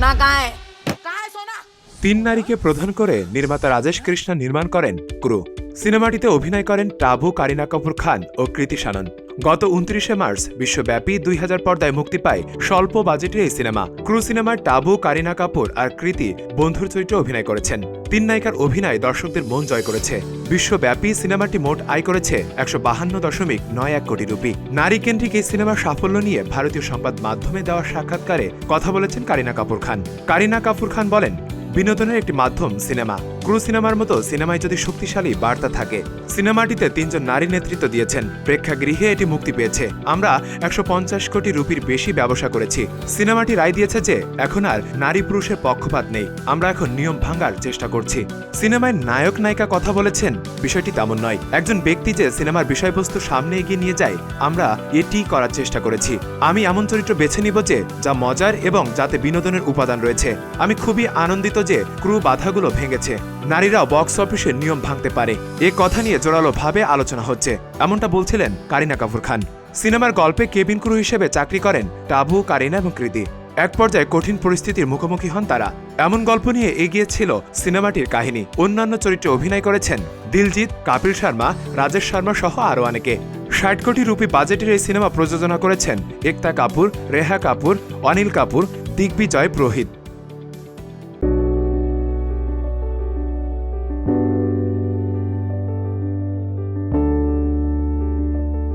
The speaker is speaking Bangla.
सोना कहाँ है कहाँ है सोना তিন নারীকে প্রধান করে নির্মাতা রাজেশ কৃষ্ণ নির্মাণ করেন ক্রু সিনেমাটিতে অভিনয় করেন টাবু কারিনা কাপুর খান ও কৃতি সানন গত উনত্রিশে মার্চ বিশ্বব্যাপী দুই হাজার পর্দায় মুক্তি পায় স্বল্প বাজেটের এই সিনেমা। ক্রু সিনেমার টাবু কারিনা কাপুর আর কৃতি বন্ধুর চরিত্রে অভিনয় করেছেন। তিন নায়িকার অভিনয় দর্শকদের মন জয় করেছে। বিশ্বব্যাপী সিনেমাটি মোট আয় করেছে একশো বাহান্ন দশমিক নয় এক কোটি রুপি। নারী কেন্দ্রিক এই সিনেমার সাফল্য নিয়ে ভারতীয় সংবাদ মাধ্যমে দেওয়া সাক্ষাৎকারে কথা বলেছেন কারিনা কাপুর খান। কারিনা কাপুর খান বলেন, বিনোদনের একটি মাধ্যম সিনেমা। ক্রু সিনেমার মতো সিনেমায় যদি শক্তিশালী বার্তা থাকে সিনেমাটিতে তিনজন নারী নেতৃত্ব দিয়েছেন। প্রেক্ষাগৃহে এটি মুক্তি পেয়েছে। আমরা একশো পঞ্চাশ কোটি রুপির বেশি ব্যবসা করেছি। সিনেমাটি রায় দিয়েছে যে, এখন আর নারী পুরুষের পক্ষপাত নেই। আমরা এখন নিয়ম ভাঙার চেষ্টা করছি। সিনেমায় নায়ক নায়িকা কথা বলেছেন, বিষয়টি তেমন নয়। একজন ব্যক্তি যে সিনেমার বিষয়বস্তু সামনে এগিয়ে নিয়ে যায়, আমরা এটি করার চেষ্টা করেছি। আমি এমন চরিত্র বেছে নিব যে, যা মজার এবং যাতে বিনোদনের উপাদান রয়েছে। আমি খুবই আনন্দিত যে, ক্রু বাধাগুলো ভেঙেছে। নারীরাও বক্স অফিসের নিয়ম ভাঙতে পারে। এ কথা নিয়ে জোরালো ভাবে আলোচনা হচ্ছে। এমনটা বলছিলেন কারিনা কাপুর খান। সিনেমার গল্পে কেবিন ক্রু হিসেবে চাকরি করেন টাবু, কারিনা এবং কৃতি। এক পর্যায়ে কঠিন পরিস্থিতির মুখোমুখি হন তারা। এমন গল্প নিয়ে এগিয়েছিল সিনেমাটির কাহিনী। অন্যান্য চরিত্রে অভিনয় করেছেন দিলজিৎ, কাপিল শর্মা, রাজেশ শর্মা সহ আরও অনেকে। ষাট কোটি রুপি বাজেটের এই সিনেমা প্রযোজনা করেছেন একতা কাপুর, রেহা কাপুর, অনিল কাপুর, দিগ্বিজয় পুরোহিত।